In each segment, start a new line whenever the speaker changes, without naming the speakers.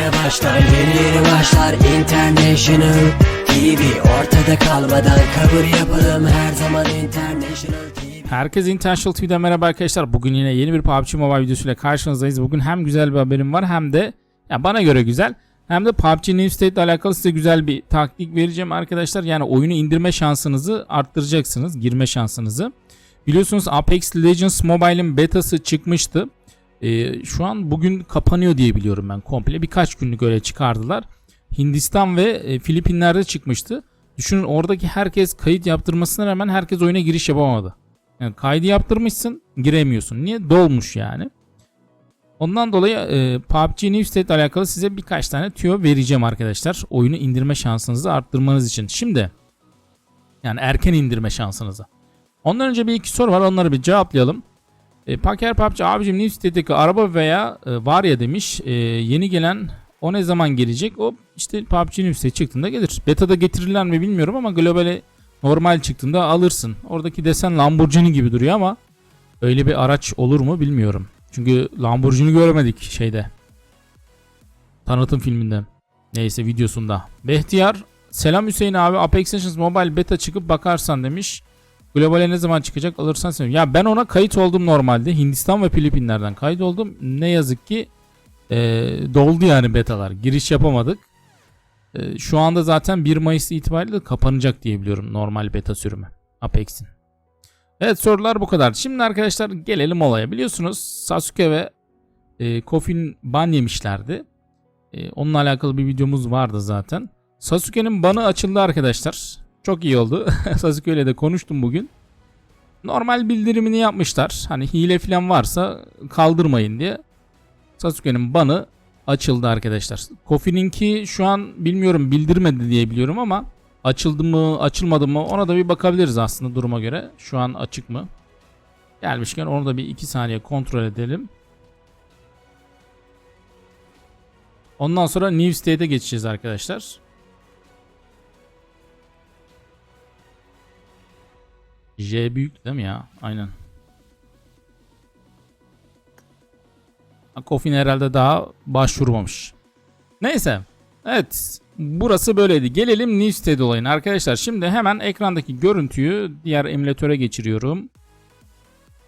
yeni başlar Yeni yeni başlar International TV Ortada kalmadan kabul yapalım Her zaman International TV
Herkes International TV'den merhaba arkadaşlar. Bugün yine yeni bir PUBG Mobile videosuyla karşınızdayız. Bugün hem güzel bir haberim var hem de ya bana göre güzel hem de PUBG New State ile alakalı size güzel bir taktik vereceğim arkadaşlar. Yani oyunu indirme şansınızı arttıracaksınız, girme şansınızı. Biliyorsunuz Apex Legends Mobile'in betası çıkmıştı. Ee, şu an bugün kapanıyor diye biliyorum ben komple. Birkaç günlük öyle çıkardılar. Hindistan ve e, Filipinler'de çıkmıştı. Düşünün oradaki herkes kayıt yaptırmasına rağmen herkes oyuna giriş yapamadı. Yani kaydı yaptırmışsın giremiyorsun. Niye? Dolmuş yani. Ondan dolayı e, PUBG New State alakalı size birkaç tane tüyo vereceğim arkadaşlar. Oyunu indirme şansınızı arttırmanız için. Şimdi yani erken indirme şansınızı. Ondan önce bir iki soru var onları bir cevaplayalım. E, Paker PUBG abicim New State'deki araba veya e, var ya demiş e, yeni gelen o ne zaman gelecek? O işte PUBG New çıktığında gelir. Beta'da getirirler mi bilmiyorum ama globale normal çıktığında alırsın. Oradaki desen Lamborghini gibi duruyor ama öyle bir araç olur mu bilmiyorum. Çünkü Lamborghini göremedik şeyde. Tanıtım filminde. Neyse videosunda. Behtiyar Selam Hüseyin abi Apex Legends Mobile Beta çıkıp bakarsan demiş. Globale ne zaman çıkacak alırsan sevinirim. Ya ben ona kayıt oldum normalde. Hindistan ve Filipinler'den kayıt oldum. Ne yazık ki e, doldu yani betalar. Giriş yapamadık. E, şu anda zaten 1 Mayıs itibariyle kapanacak diye biliyorum normal beta sürümü Apex'in. Evet sorular bu kadar. Şimdi arkadaşlar gelelim olaya. Biliyorsunuz Sasuke ve e, Kofin ban yemişlerdi. E, onunla alakalı bir videomuz vardı zaten. Sasuke'nin banı açıldı arkadaşlar. Çok iyi oldu. Sasuke ile de konuştum bugün. Normal bildirimini yapmışlar. Hani hile falan varsa kaldırmayın diye. Sasuke'nin banı açıldı arkadaşlar. Kofi'ninki şu an bilmiyorum bildirmedi diye biliyorum ama açıldı mı açılmadı mı ona da bir bakabiliriz aslında duruma göre. Şu an açık mı? Gelmişken onu da bir 2 saniye kontrol edelim. Ondan sonra New State'e geçeceğiz arkadaşlar. J büyük değil mi ya? Aynen. Kofin herhalde daha başvurmamış. Neyse. Evet. Burası böyleydi. Gelelim New State olayına. Arkadaşlar şimdi hemen ekrandaki görüntüyü diğer emülatöre geçiriyorum.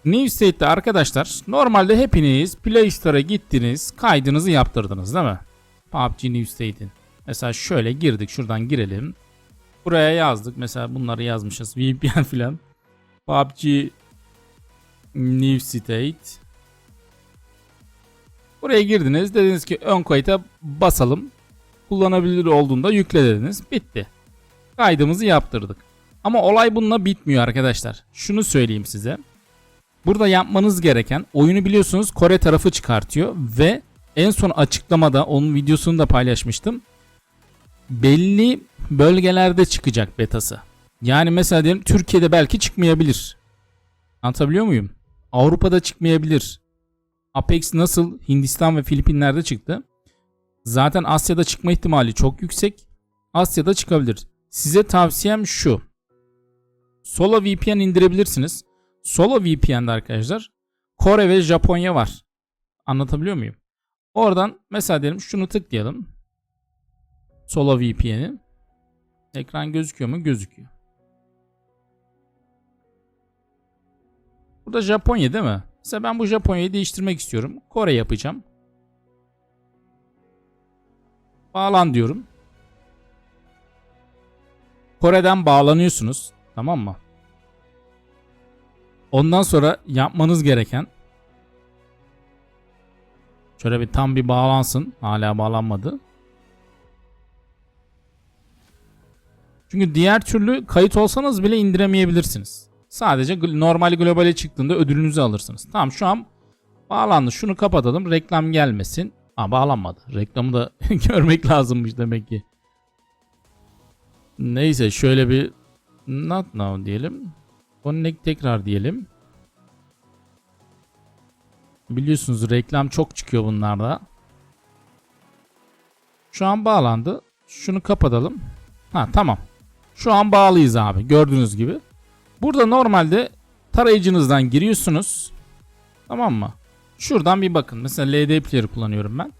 New State'te arkadaşlar normalde hepiniz Play Store'a gittiniz kaydınızı yaptırdınız değil mi? PUBG New State'in. Mesela şöyle girdik şuradan girelim. Buraya yazdık mesela bunları yazmışız VPN filan. PUBG New State. Buraya girdiniz. Dediniz ki ön kayıta basalım. Kullanabilir olduğunda yükle dediniz. Bitti. Kaydımızı yaptırdık. Ama olay bununla bitmiyor arkadaşlar. Şunu söyleyeyim size. Burada yapmanız gereken oyunu biliyorsunuz Kore tarafı çıkartıyor ve en son açıklamada onun videosunu da paylaşmıştım. Belli bölgelerde çıkacak betası. Yani mesela diyelim Türkiye'de belki çıkmayabilir. Anlatabiliyor muyum? Avrupa'da çıkmayabilir. Apex nasıl Hindistan ve Filipinler'de çıktı. Zaten Asya'da çıkma ihtimali çok yüksek. Asya'da çıkabilir. Size tavsiyem şu. Solo VPN indirebilirsiniz. Solo VPN'de arkadaşlar Kore ve Japonya var. Anlatabiliyor muyum? Oradan mesela diyelim şunu tıklayalım. Solo VPN'i. Ekran gözüküyor mu? Gözüküyor. Burada Japonya değil mi? Mesela ben bu Japonya'yı değiştirmek istiyorum. Kore yapacağım. Bağlan diyorum. Kore'den bağlanıyorsunuz. Tamam mı? Ondan sonra yapmanız gereken şöyle bir tam bir bağlansın. Hala bağlanmadı. Çünkü diğer türlü kayıt olsanız bile indiremeyebilirsiniz. Sadece normal globale çıktığında ödülünüzü alırsınız. Tamam şu an bağlandı. Şunu kapatalım. Reklam gelmesin. Aa bağlanmadı. Reklamı da görmek lazımmış demek ki. Neyse şöyle bir not now diyelim. Connect tekrar diyelim. Biliyorsunuz reklam çok çıkıyor bunlarda. Şu an bağlandı. Şunu kapatalım. Ha tamam. Şu an bağlıyız abi. Gördüğünüz gibi. Burada normalde tarayıcınızdan giriyorsunuz. Tamam mı? Şuradan bir bakın. Mesela LD Player kullanıyorum ben.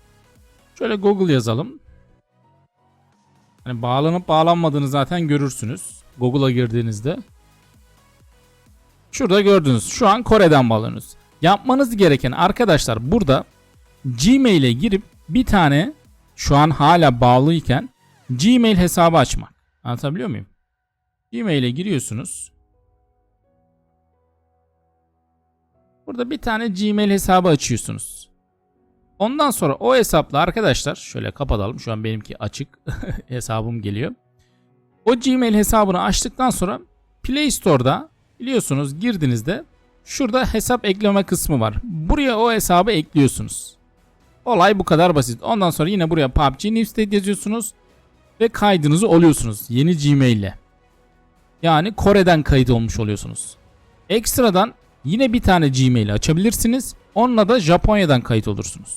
Şöyle Google yazalım. Hani bağlanıp bağlanmadığını zaten görürsünüz. Google'a girdiğinizde. Şurada gördünüz. Şu an Kore'den bağlanıyoruz. Yapmanız gereken arkadaşlar burada Gmail'e girip bir tane şu an hala bağlıyken Gmail hesabı açmak. Anlatabiliyor muyum? Gmail'e giriyorsunuz. Burada bir tane Gmail hesabı açıyorsunuz. Ondan sonra o hesapla arkadaşlar şöyle kapatalım. Şu an benimki açık. Hesabım geliyor. O Gmail hesabını açtıktan sonra Play Store'da biliyorsunuz girdiğinizde şurada hesap ekleme kısmı var. Buraya o hesabı ekliyorsunuz. Olay bu kadar basit. Ondan sonra yine buraya PUBG New State yazıyorsunuz ve kaydınızı oluyorsunuz yeni Gmail ile. Yani Kore'den kayıt olmuş oluyorsunuz. Ekstradan yine bir tane Gmail açabilirsiniz. Onunla da Japonya'dan kayıt olursunuz.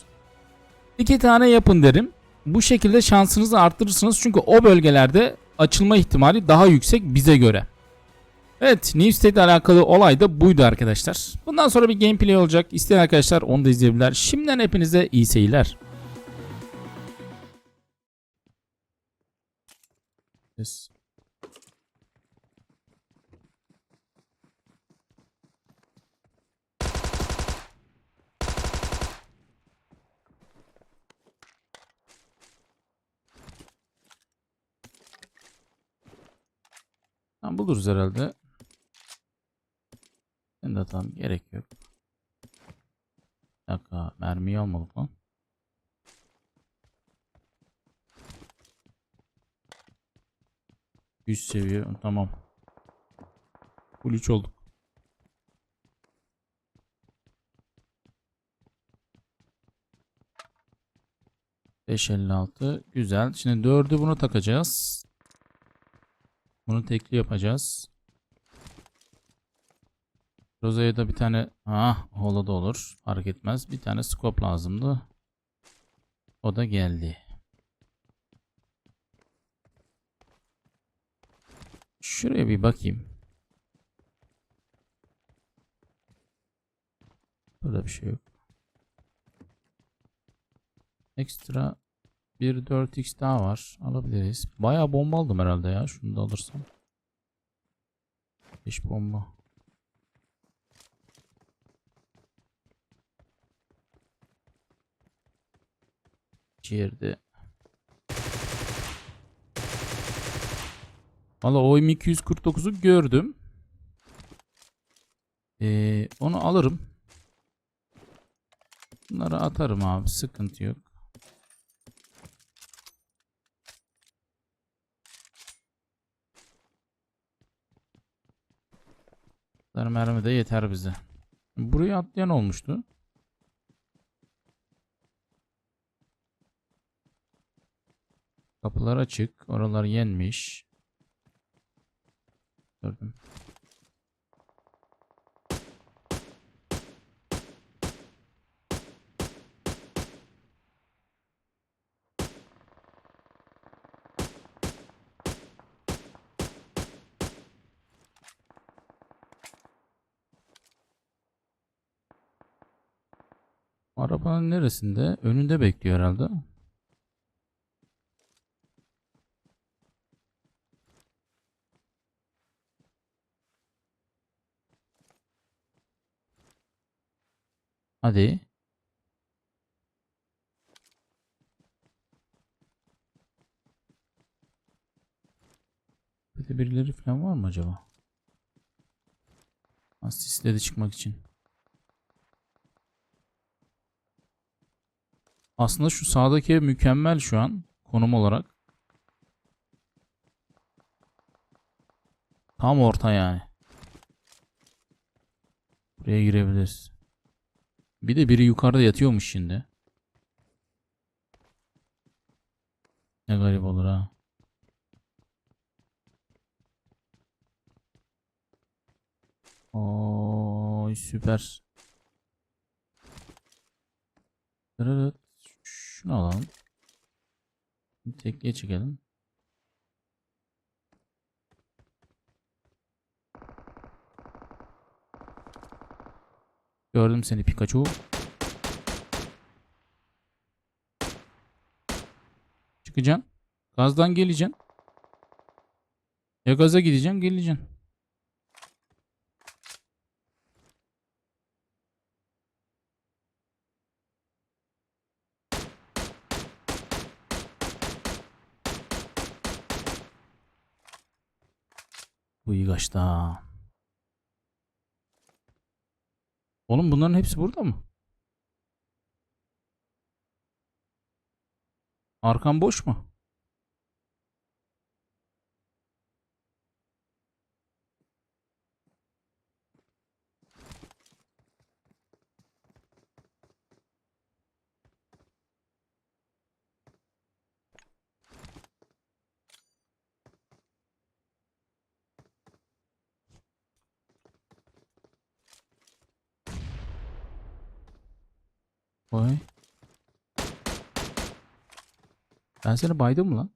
İki tane yapın derim. Bu şekilde şansınızı arttırırsınız çünkü o bölgelerde açılma ihtimali daha yüksek bize göre. Evet New ile alakalı olay da buydu arkadaşlar. Bundan sonra bir gameplay olacak. İsteyen arkadaşlar onu da izleyebilirler. Şimdiden hepinize iyi seyirler. Yes. Tamam, buluruz herhalde. Ben de tamam gerek yok. Bir dakika mermiyi lan. Üst seviye tamam. Full 3 olduk. Beş elli altı güzel. Şimdi dördü bunu takacağız. Bunu tekli yapacağız. Roza'ya da bir tane ah hola da olur. Fark etmez. Bir tane scope lazımdı. O da geldi. Şuraya bir bakayım. Burada bir şey yok. Ekstra bir 4x daha var. Alabiliriz. Bayağı bomba aldım herhalde ya. Şunu da alırsam. 5 bomba. Ciğerde. Valla o M249'u gördüm. Ee, onu alırım. Bunları atarım abi. Sıkıntı yok. Kadar mermi de yeter bize. Buraya atlayan olmuştu. Kapılar açık. Oralar yenmiş. Gördüm. Arabanın neresinde? Önünde bekliyor herhalde. Hadi. Bir de birileri falan var mı acaba? Asisledi çıkmak için. Aslında şu sağdaki ev mükemmel şu an konum olarak. Tam orta yani. Buraya girebiliriz. Bir de biri yukarıda yatıyormuş şimdi. Ne garip olur ha. Oy süper. Dırırıt. Şunu alalım. Tekliğe çekelim. Gördüm seni Pikachu. Çıkacaksın. Gazdan geleceksin. Ya gaza gideceksin geleceksin. Bu iyi kaçtı ha. Oğlum bunların hepsi burada mı? Arkan boş mu? Vay. Ben seni baydım lan?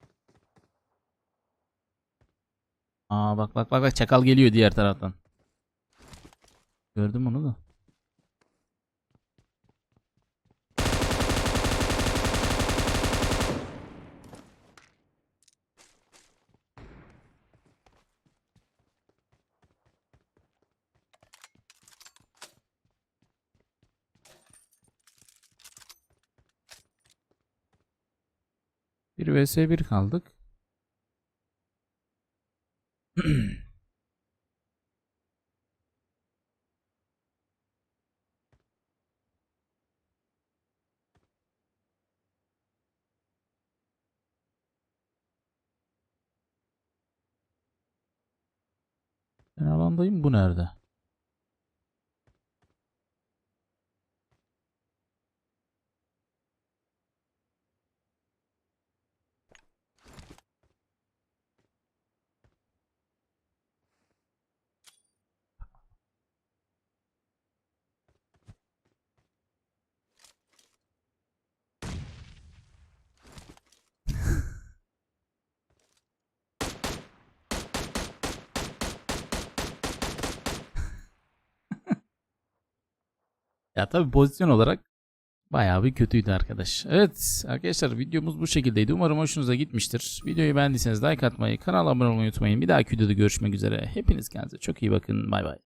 Aa bak bak bak bak çakal geliyor diğer taraftan. Gördüm onu da. Vs 1 kaldık. Ben alandayım bu nerede? Ya tabii pozisyon olarak bayağı bir kötüydü arkadaş. Evet arkadaşlar videomuz bu şekildeydi. Umarım hoşunuza gitmiştir. Videoyu beğendiyseniz like atmayı, kanala abone olmayı unutmayın. Bir dahaki videoda görüşmek üzere. Hepiniz kendinize çok iyi bakın. Bay bay.